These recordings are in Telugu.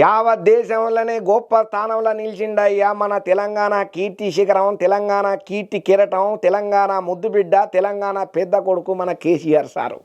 యావత్ దేశంలోనే గొప్ప స్థానంలో నిలిచిండయ్యా మన తెలంగాణ కీర్తి శిఖరం తెలంగాణ కీర్తి కిరటం తెలంగాణ ముద్దుబిడ్డ తెలంగాణ పెద్ద కొడుకు మన కేసీఆర్ సారు.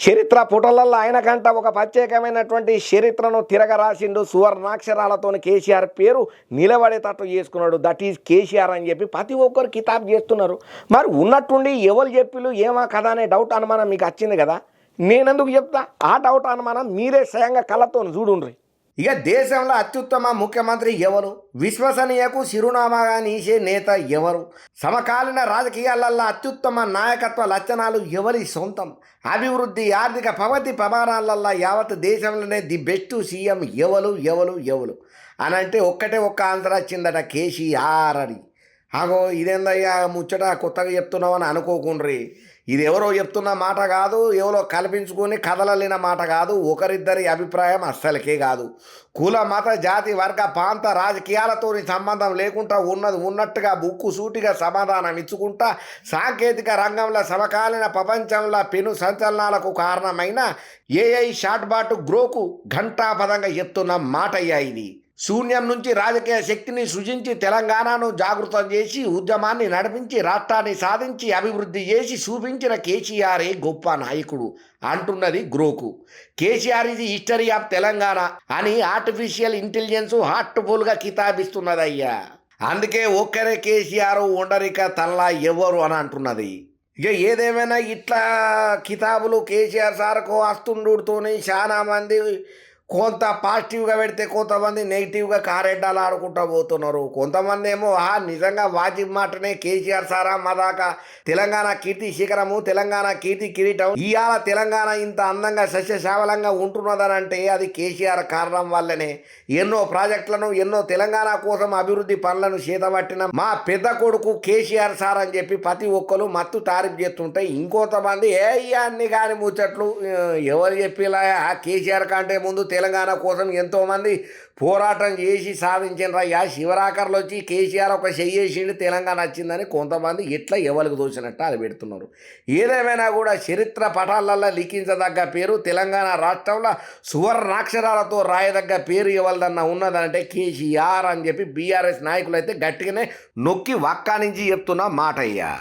చరిత్ర పుటలల్లో ఆయన కంట ఒక ప్రత్యేకమైనటువంటి చరిత్రను తిరగరాసిండు సువర్ణాక్షరాలతో కేసీఆర్ పేరు నిలబడేటట్టు చేసుకున్నాడు. దట్ ఈజ్ కేసీఆర్ అని చెప్పి ప్రతి ఒక్కరు కితాబ్ చేస్తున్నారు. మరి ఉన్నట్టుండి ఎవరు చెప్పిలు ఏమా కదా అనే డౌట్ అనుమానం మీకు వచ్చింది కదా? నేనెందుకు చెప్తా? ఆ డౌట్ అనుమానం మీరే స్వయంగా కళ్ళతో చూడుండ్రి. ఇక దేశంలో అత్యుత్తమ ముఖ్యమంత్రి ఎవరు? విశ్వసనీయకు చిరునామాగా నీసే నేత ఎవరు? సమకాలీన రాజకీయాలల్లో అత్యుత్తమ నాయకత్వ లక్షణాలు ఎవరి సొంతం? అభివృద్ధి ఆర్థిక ప్రగతి ప్రమాణాలల్లో యావత్ దేశంలోనే ది బెస్ట్ సీఎం ఎవరు ఎవరు ఎవరు? అనంటే ఒక్కటే ఒక్క ఆన్సర్ వచ్చిందట కేసీఆర్ అని. ఆగో ఇదేందయ్యా ముచ్చట కొత్తగా చెప్తున్నామని అనుకోకుండ్రి. ఇది ఎవరో చెప్తున్న మాట కాదు ఎవరో కల్పించుకొని కదలలేన మాట కాదు ఒకరిద్దరి అభిప్రాయం అస్సలకే కాదు. కుల మత జాతి వర్గ ప్రాంత రాజకీయాలతో సంబంధం లేకుండా ఉన్నది ఉన్నట్టుగా బుక్కు సూటిగా సమాధానం ఇచ్చుకుంటా సాంకేతిక రంగంలో సమకాలీన ప్రపంచంలో పెను సంచలనాలకు కారణమైన ఏఐ షాట్బాటు గ్రోకు ఘంటాపదంగా చెప్తున్న మాట అయ్యా ఇది. శూన్యం నుంచి రాజకీయ శక్తిని సృజించి తెలంగాణను జాగృతం చేసి ఉద్యమాన్ని నడిపించి రాష్ట్రాన్ని సాధించి అభివృద్ధి చేసి చూపించిన కేసీఆరే గొప్ప నాయకుడు అంటున్నది గ్రోకు. కేసీఆర్ ఇది హిస్టరీ ఆఫ్ తెలంగాణ అని ఆర్టిఫిషియల్ ఇంటెలిజెన్స్ హార్ట్ఫుల్గా కితాబిస్తున్నదయ్యా. అందుకే ఒక్కరే కేసీఆర్ ఉండరిక తల్లా ఎవరు అని అంటున్నది. ఇక ఏదేమైనా ఇట్లా కితాబులు కేసీఆర్ సార్కు వస్తుండుతోనే చాలామంది కొంత పాజిటివ్గా పెడితే కొంతమంది నెగిటివ్గా కారెడ్డాలు ఆడుకుంటూ పోతున్నారు. కొంతమంది ఏమో ఆ నిజంగా వాజిబ్ మాటనే కేసీఆర్ సారా మదాక తెలంగాణ కీర్తి శిఖరము తెలంగాణ కీర్తి కిరీటం ఇవాళ తెలంగాణ ఇంత అందంగా సస్యశావలంగా ఉంటున్నదనంటే అది కేసీఆర్ కారణం వల్లనే. ఎన్నో ప్రాజెక్టులను ఎన్నో తెలంగాణ కోసం అభివృద్ధి పనులను చేతబట్టిన మా పెద్ద కొడుకు కేసీఆర్ సార్ అని చెప్పి ప్రతి ఒక్కరు మత్తు తారీఫ్ చేస్తుంటే ఇంకొంతమంది ఏ అన్ని కాని ముచ్చట్లు ఎవరు చెప్పిలా ఆ కేసీఆర్ కంటే ముందు తెలంగాణ కోసం ఎంతోమంది పోరాటం చేసి సాధించినరయ్యా శివరాకర్లు వచ్చి కేసీఆర్ ఒక చెయ్యేసిండు తెలంగాణ వచ్చిందని కొంతమంది ఇట్లా ఎవరికి దోచినట్టు అది పెడుతున్నారు. ఏదేమైనా కూడా చరిత్ర పటాలలో లిఖించదగ్గ పేరు తెలంగాణ రాష్ట్రంలో సువర్ణాక్షరాలతో రాయదగ్గ పేరు ఎవరిదన్నా ఉన్నదంటే కేసీఆర్ అని చెప్పి బీఆర్ఎస్ నాయకులు అయితే గట్టిగానే నొక్కి వక్కా నుంచి చెప్తున్న మాట అయ్యా